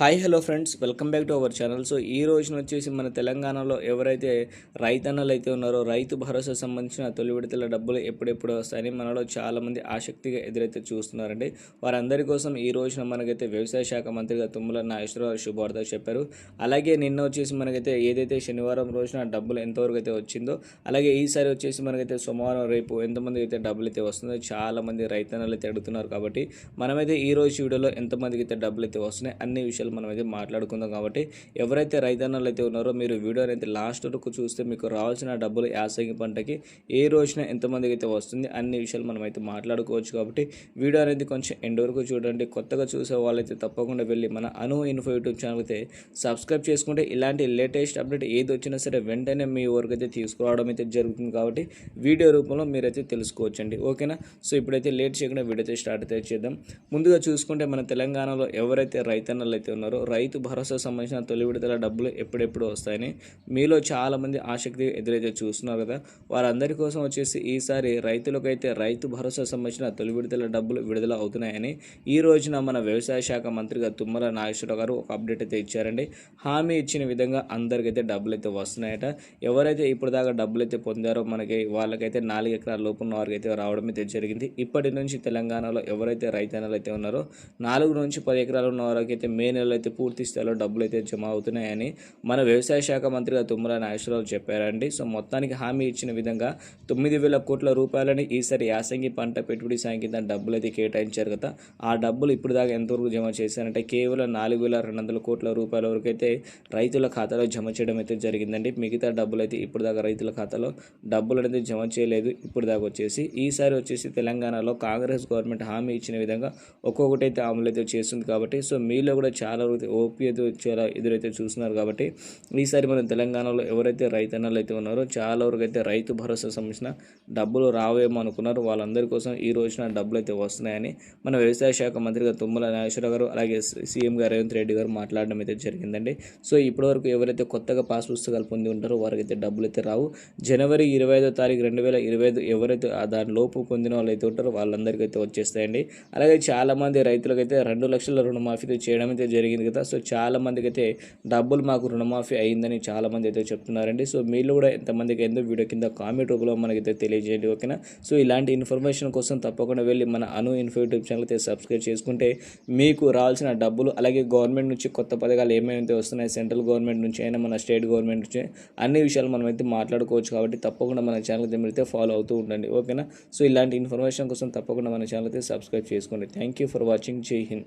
Hi hello friends. Welcome back to our channel. So ఈ రోజున వచ్చేసి మన తెలంగాణలో ఎవరైతే రైతన్నలు అయితే ఉన్నారో రైతు భరోసా సంబంధించిన తొలి విడతల డబ్బులు ఎప్పుడెప్పుడు వస్తాయని మనలో చాలామంది ఆసక్తిగా ఎదురైతే చూస్తున్నారండి. వారందరి కోసం ఈ రోజున మనకైతే వ్యవసాయ శాఖ మంత్రిగా తుమ్మల నాగేశ్వరరావు శుభవార్త చెప్పారు. అలాగే నిన్న వచ్చేసి మనకైతే ఏదైతే శనివారం రోజున డబ్బులు ఎంతవరకు అయితే వచ్చిందో అలాగే ఈసారి వచ్చేసి మనకైతే సోమవారం రేపు ఎంతమందికి అయితే డబ్బులు అయితే వస్తుందో చాలామంది రైతన్నలు అయితే అడుగుతున్నారు. కాబట్టి మనమైతే ఈ రోజు వీడియోలో ఎంతమందికి అయితే డబ్బులు అయితే వస్తున్నాయి అన్ని విషయాలు మనం అయితే మాట్లాడుకుందాం కాబట్టి ఎవరైతే రైతన్నలు అయితే ఉన్నారో మీరు వీడియోని అయితే లాస్ట్ వరకు చూస్తే మీకు రావాల్సిన డబ్బులు యాసంగి పంటకి ఏ రోజున ఎంతమందికి అయితే వస్తుంది అన్ని విషయాలు మనం అయితే మాట్లాడుకోవచ్చు కాబట్టి వీడియో అనేది కొంచెం ఎండ్ వరకు చూడండి. కొత్తగా చూసే వాళ్ళైతే తప్పకుండా వెళ్ళి మన అను ఇన్ఫో యూట్యూబ్ ఛానల్ అయితే సబ్స్క్రైబ్ చేసుకుంటే ఇలాంటి లేటెస్ట్ అప్డేట్ ఏది వచ్చినా సరే వెంటనే మీ వరకు అయితే తీసుకురావడం అయితే జరుగుతుంది కాబట్టి వీడియో రూపంలో మీరైతే తెలుసుకోవచ్చండి. ఓకేనా? సో ఇప్పుడైతే లేట్ చేయకుండా వీడియో అయితే స్టార్ట్ అయితే చేద్దాం. ముందుగా చూసుకుంటే మన తెలంగాణలో ఎవరైతే రైతన్నలు అయితే ఉన్నారో. రైతు భరోసా సంబంధించిన తొలి విడతల డబ్బులు ఎప్పుడెప్పుడు వస్తాయని మీలో చాలామంది ఆసక్తి ఎదురైతే చూస్తున్నారు కదా. వారందరి కోసం వచ్చేసి ఈసారి రైతులకైతే రైతు భరోసా సంబంధించిన తొలి విడతల డబ్బులు విడుదల అవుతున్నాయని ఈ రోజున మన వ్యవసాయ శాఖ మంత్రిగా తుమ్మల నాగేశ్వరరావు గారు ఒక అప్డేట్ అయితే ఇచ్చారండి. హామీ ఇచ్చిన విధంగా అందరికైతే డబ్బులు అయితే వస్తున్నాయట. ఎవరైతే ఇప్పుడు దాకా డబ్బులు అయితే పొందారో మనకి వాళ్ళకైతే నాలుగు ఎకరాల లోపు ఉన్న వారికి అయితే రావడం అయితే జరిగింది. ఇప్పటి నుంచి తెలంగాణలో ఎవరైతే రైతన్నలు అయితే ఉన్నారో నాలుగు నుంచి పది ఎకరాలు ఉన్న వారికి అయితే మే నెలలో అయితే పూర్తి స్థాయిలో డబ్బులు అయితే జమ అవుతున్నాయని మన వ్యవసాయ శాఖ మంత్రిగా తుమ్మల నాగేశ్వరరావు చెప్పారండి. సో మొత్తానికి హామీ ఇచ్చిన విధంగా తొమ్మిది వేల కోట్ల రూపాయలని ఈసారి యాసంగి పంట పెట్టుబడి సాయం కింద డబ్బులు అయితే కేటాయించారు కదా. ఆ డబ్బులు ఇప్పుడు దాకా ఎంతవరకు జమ చేశారంటే కేవలం నాలుగు వేల రెండు వందల కోట్ల రూపాయల వరకు అయితే రైతుల ఖాతాలో జమ చేయడం అయితే జరిగిందండి. మిగతా డబ్బులు అయితే ఇప్పుడు దాకా రైతుల ఖాతాలో డబ్బులు అనేది జమ చేయలేదు. ఇప్పుడు దాకా వచ్చేసి ఈసారి వచ్చేసి తెలంగాణలో కాంగ్రెస్ గవర్నమెంట్ హామీ ఇచ్చిన విధంగా ఒక్కొక్కటి అయితే అమలు అయితే చేస్తుంది కాబట్టి సో మీలో కూడా చాలా వరకు ఓపీ అయితే చాలా ఎదురైతే చూస్తున్నారు కాబట్టి ఈసారి మన తెలంగాణలో ఎవరైతే రైతన్నలు అయితే ఉన్నారో చాలా వరకు అయితే రైతు భరోసా సంబంధించిన డబ్బులు రావేమో అనుకున్నారు. వాళ్ళందరి కోసం ఈ రోజున డబ్బులు అయితే వస్తున్నాయని మన వ్యవసాయ శాఖ మంత్రిగా తుమ్మల నాగేశ్వరరావు గారు అలాగే సీఎం గారు రేవంత్ రెడ్డి గారు మాట్లాడడం అయితే జరిగిందండి. సో ఇప్పటివరకు ఎవరైతే కొత్తగా పాస్ పుస్తకాలు పొంది ఉంటారో వారికి అయితే డబ్బులు అయితే రావు. జనవరి ఇరవై ఐదో తారీఖు రెండు వేల ఇరవై ఐదు ఎవరైతే దాని లోపు పొందిన వాళ్ళు అయితే ఉంటారో వాళ్ళందరికీ అయితే వచ్చేస్తాయండి. అలాగే చాలామంది రైతులకైతే రెండు లక్షల రుణమాఫీ చేయడం అయితే జరిగింది. జరిగింది కదా. సో చాలామందికి అయితే డబ్బులు మాకు రుణమాఫీ అయిందని చాలామంది అయితే చెప్తున్నారండి. సో మీరు కూడా ఎంతమందికి ఎంతో వీడియో కింద కామెంట్ రూపంలో మనకైతే తెలియజేయండి ఓకేనా? సో ఇలాంటి ఇన్ఫర్మేషన్ కోసం తప్పకుండా వెళ్ళి మన అను ఇన్ఫో యూట్యూబ్ ఛానల్ అయితే సబ్స్క్రైబ్ చేసుకుంటే మీకు రావాల్సిన డబ్బులు అలాగే గవర్నమెంట్ నుంచి కొత్త పథకాలు ఏమైతే వస్తున్నాయి సెంట్రల్ గవర్నమెంట్ నుంచి అయినా మన స్టేట్ గవర్నమెంట్ నుంచి అన్ని విషయాలు మనమైతే మాట్లాడుకోవచ్చు కాబట్టి తప్పకుండా మన ఛానల్ అయితే మీరైతే ఫాలో అవుతూ ఉండండి ఓకేనా? సో ఇలాంటి ఇన్ఫర్మేషన్ కోసం తప్పకుండా మన ఛానల్ అయితే సబ్స్క్రైబ్ చేసుకోండి. Thank you for watching. జై హింద్.